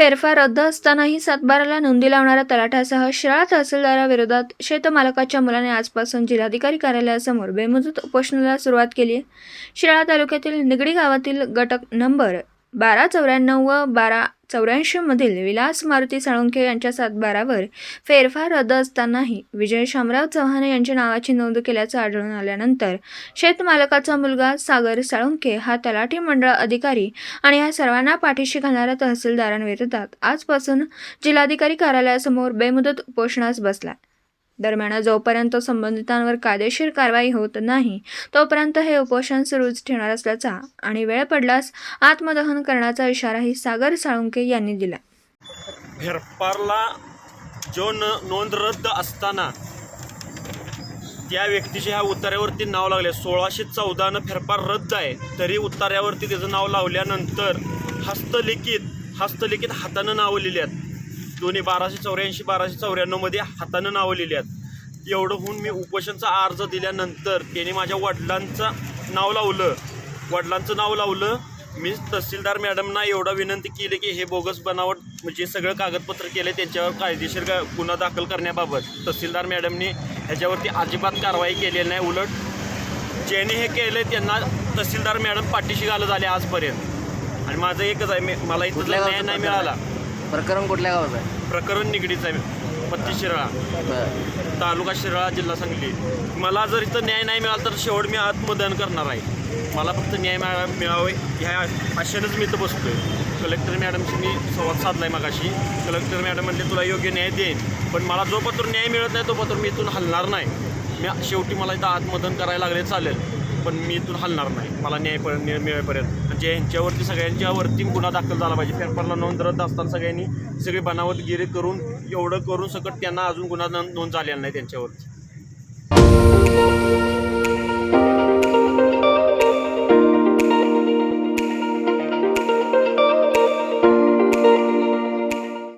फेरफार रद्द असतानाही सातबाराला नोंदी लावणाऱ्या तलाठ्यासह शिराळा तहसीलदाराविरोधात शेतमालकाच्या मुलाने आजपासून जिल्हाधिकारी कार्यालयासमोर बेमुदत उपोषणाला सुरुवात केली. आहे शिराळा तालुक्यातील निगडी गावातील गटक नंबर बारा चौऱ्याण्णव व बारा चौऱ्याऐंशीमधील विलास मारुती साळुंखे यांच्या सातबारावर फेरफार रद्द असतानाही विजय शामराव चव्हाण यांच्या नावाची नोंद केल्याचं आढळून आल्यानंतर शेतमालकाचा मुलगा सागर साळुंखे हा तलाठी मंडळ अधिकारी आणि या सर्वांना पाठीशी घालणाऱ्या तहसीलदारांविरोधात आजपासून जिल्हाधिकारी कार्यालयासमोर बेमुदत उपोषणास बसला. दरम्यान जोपर्यंत संबंधितांवर कायदेशीर कारवाई होत नाही तोपर्यंत हे उपोषण सुरूच ठेवणार असल्याचा आणि वेळ पडल्यास आत्मदहन करण्याचा इशाराही सागर साळुंके यांनी दिला. फेरफारला जो न नोंद रद्द असताना त्या व्यक्तीचे ह्या उतार्यावरती नाव लागले. सोळाशे चौदानं फेरफार रद्द आहे तरी उतार्यावरती त्याचं नाव लावल्यानंतर हस्तलिखित हस्तलिखित हातानं नावं लिहिली आहेत. दोन्ही बाराशे चौऱ्याऐंशी बाराशे चौऱ्याण्णवमध्ये हातानं नावं लिहिली आहेत. एवढं होऊन मी उपोषणचा अर्ज दिल्यानंतर त्याने माझ्या वडिलांचं नाव लावलं. वडिलांचं नाव लावलं. मी तहसीलदार मॅडमना एवढा विनंती केली की हे बोगस बनावट म्हणजे सगळं कागदपत्र केले त्यांच्यावर कायदेशीर गा- गुन्हा दाखल करण्याबाबत. तहसीलदार मॅडमने ह्याच्यावरती अजिबात कारवाई केलेली नाही उलट ज्याने हे केले त्यांना तहसीलदार मॅडम पाठीशी घालत आले आजपर्यंत. आणि माझं एकच आहे मी मला इथं न्याय नाही मिळाला? प्रकरण कुठल्या गावाचं आहे? प्रकरण निगडीचं आहे. पत्ती शिराळा. तालुका शिराळा जिल्हा सांगली. मला जर इथं न्याय नाही मिळाला तर शेवट मी आत्मदहन करणार आहे. मला फक्त न्याय मिळा मिळावे ह्या आशेनंच मी इथं बसतोय. कलेक्टर मॅडमशी मी संवाद साधला आहे मागाशी. कलेक्टर मॅडम म्हणले तुला योग्य न्याय देईन पण मला जो पत्र न्याय मिळत नाही तो पत्र मी इथून हलणार नाही. मी शेवटी मला इथं आत्मदहन करायला लागले चालेल. पण मी इथून हलणार नाही. मला न्याय न्याय मिळेपर्यंत. म्हणजे यांच्यावरती सगळ्यांच्यावरती गुन्हा दाखल झाला पाहिजे. पेपरला नोंद रद्द असताना सगळ्यांनी सगळी बनावटगिरी करून एवढं करून सकट त्यांना अजून गुन्हा नोंद नोंद झालेला नाही त्यांच्यावरती.